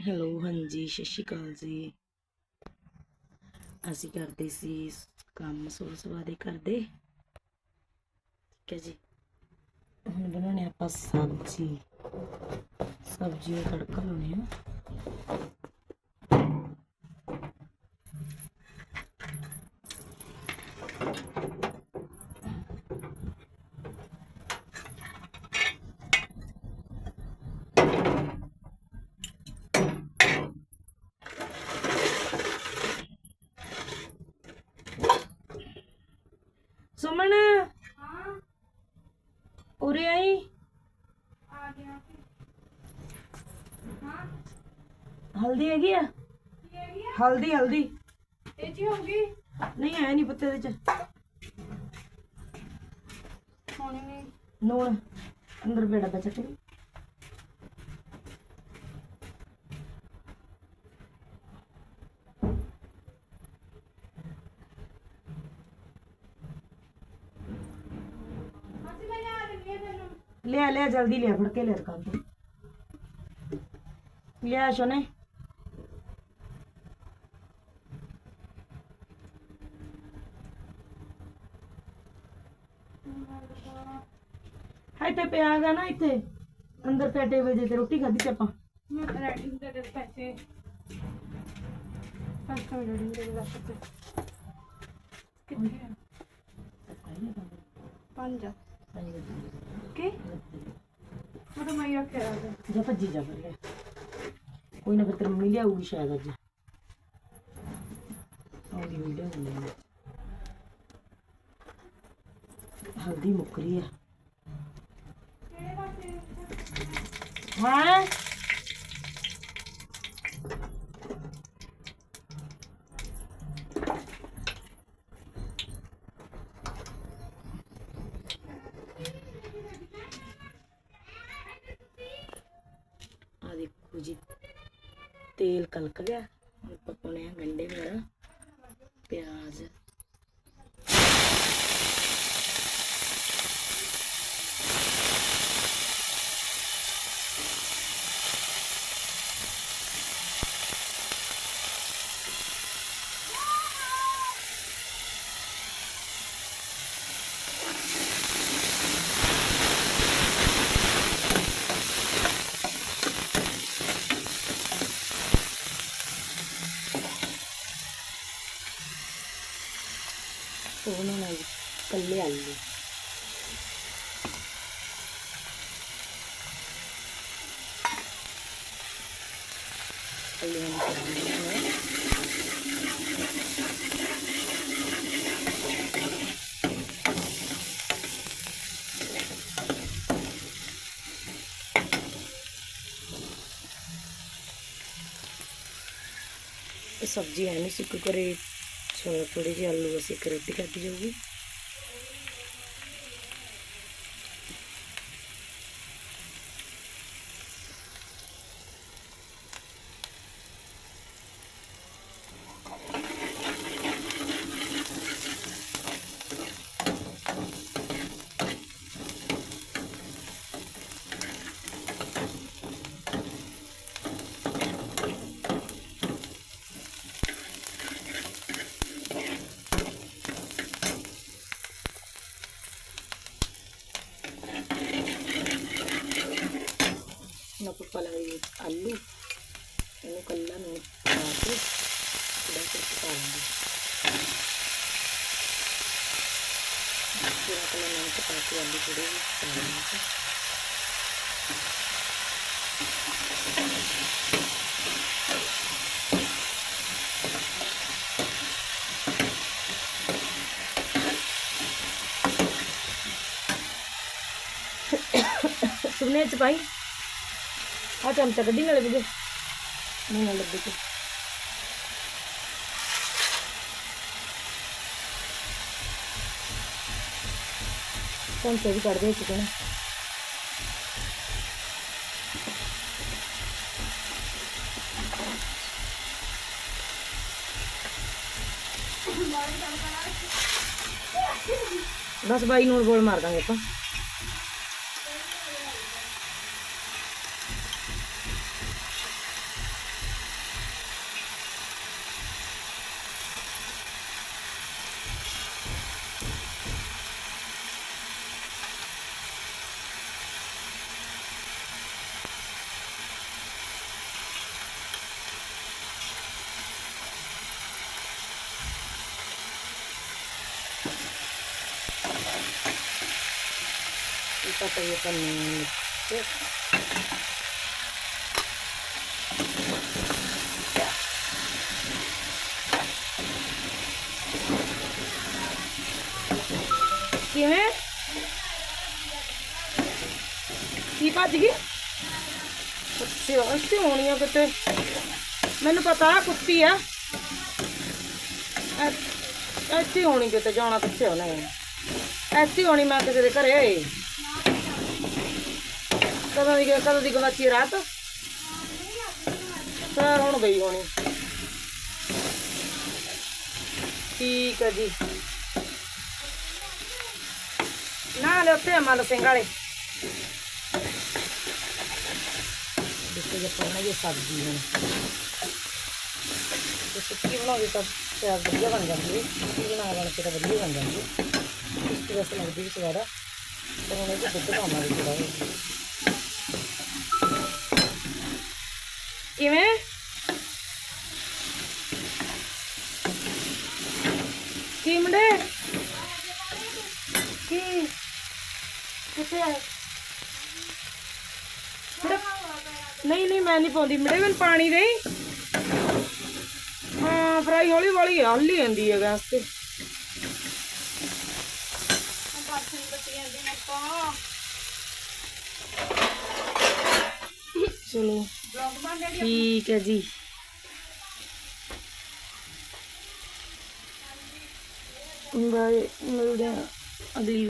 Hello ਹਾਂਜੀ, ਸਤਿ ਸ਼੍ਰੀ ਅਕਾਲ ਜੀ। ਅਸੀਂ ਕਰਦੇ ਸੀ ਕੰਮ ਸੋਰ ਸਵਾ ਦੇ ਕਰਦੇ। ਠੀਕ ਹੈ ਜੀ। ਹੁਣ ਬਣਾਉਣੇ ਆਪਾਂ ਸਬਜ਼ੀ। ਸਬਜ਼ੀ ਨੂੰ ਤੜਕਾ ਲਾਉਣੇ ਆ। ਸੁਮਨ ਉਰੇ ਆਈ? ਹਲਦੀ ਹੈਗੀ ਆ? ਹਲਦੀ ਹਲਦੀ। ਇਹ ਜੀ ਹੋਗੀ ਨਹੀਂ ਹੈ ਨਹੀਂ ਪੱਤੇ ਦੇ ਚ। ਹੋਣੀ ਨਹੀਂ ਨੂਣ ਅੰਦਰ ਬੇੜਾ ਦਾ ਚੱਕ ले ले जल्दी ले भड़के ले रखा तू। ले आशो ने हाय ते पे आ गया ना इतने अंदर पे टेबल जे रोटी खा खाधी चपा राइटिंग दे पैसे। पाँच सौ राइटिंग दे दे पैसे कितने पाँच जा। ਕੀ ਮੈਂ ਰੱਖਿਆ ਜਾ। ਭੱਜੀ ਜਾ ਫਿਰ ਲੈ। ਕੋਈ ਨਾ ਫਿਰ ਤੇਰੀ ਮੰਮੀ ਲਿਆਊਗੀ ਸ਼ਾਇਦ ਅੱਜ। ਆਉਂਦੀ ਹੋਈ ਆ। ਹਲਦੀ ਮੁੱਕ ਰਹੀ ਆ। ਕਿਹੜੇ ਪਾਸੇ ਹਾਂ? ਦੇਖੋ ਜੀ। ਤੇਲ ਕਲਕ ਗਿਆ ਹੁਣ ਆਪਾਂ ਆ ਗੰਡੇ ਵਗੈਰਾ ਪਿਆਜ਼। कल्याण करना है सब्ज़ी है नहीं सी करे थोड़ी जी आलू बस एक रोटी काटी जाऊगी। walang alu ano ka lang ng pato sila sa pato sila ka lang ng pato alu sila sa pato sila Sebenarnya cepat. ਕੇ ਥੋੜਾ ਜਿਹਾ ਪਕਾ ਲਾਂਗੇ ਪੂਰਾ ਕੱਲਾ ਚਮਚਾ ਕੱਢੀ ਨਾਲੇ ਬੁਗੇ ਨਹੀਂ ਨਾਲ ਲੱਗੇ ਤੇ। ਵੀ ਕੱਢ ਦੇ ਚਿਕਨ ਬਸ ਬਾਈ ਨੂੰ ਗੋਲ ਮਾਰ ਦਾਂਗੇ ਆਪਾਂ। ਆਟਾ ਪਾਈਏ ਕੰਨੇ ਵਿੱਚ ਕਿਵੇਂ ਕੀ ਭੱਜ ਗਈ ਅੱਛਾ ਅੱਛੀ ਹੋਣੀ ਆ ਕਿਤੇ ਮੈਨੂੰ ਪਤਾ ਕੁੱਤੀ ਆ ਐ- ਇੱਥੇ ਹੋਣੀ ਕਿਤੇ ਜਾਣਾ ਕਿੱਥੇ ਉਹਨੇ ਇੱਥੇ ਹੋਣੀ ਮੈਂ ਕਿਸੇ ਦੇ ਘਰੇ ਕਦੋਂ ਦੀ ਕਦੋਂ ਦੀ ਗਵਾਚੀ ਰਾਤ? ਫਿਰ ਹੁਣ ਗਈ ਹੋਣੀ। ਠੀਕ ਹੈ ਜੀ। ਨਾ ਲੈ ਮਲ ਸਿੰਘ ਵਾਲੇ। ਦੇਖੋ ਜੇ ਪਾਉਣਾ ਇਹ ਸਬਜ਼ੀ ਹੁਣ। ਤੇ ਸੁੱਕੀ ਬਣਾਉਗੀ ਤਾਂ ਪਿਆਜ਼ ਵਧੀਆ ਬਣ ਜਾਂਦੀ ਹੈ। ਸੁੱਕੀ ਬਣਾ ਬਣ ਕੇ ਤਾਂ ਵਧੀਆ ਬਣ ਜਾਂਦੀ ਹੈ। ਇਸ ਤਰ੍ਹਾਂ ਲੱਗਦੀ ਵੀ ਸਵਾਦਾ ਪਰ ਹੁਣ ਇਹ ਦੁੱਧ ਪਾਵਾਂਗੇ ਥੋੜਾ ਜਿਹਾ। इवें किमड़े की? नहीं नहीं, मैं नहीं पाती मिड़े में पानी दे। हाँ फ्राई हौली हौली हल्ली आती है गैस से चलो। ਠੀਕ ਹੈ ਜੀ। ਬਾਏ ਮਿਲਦੇ ਹਾਂ ਅਗਲੀ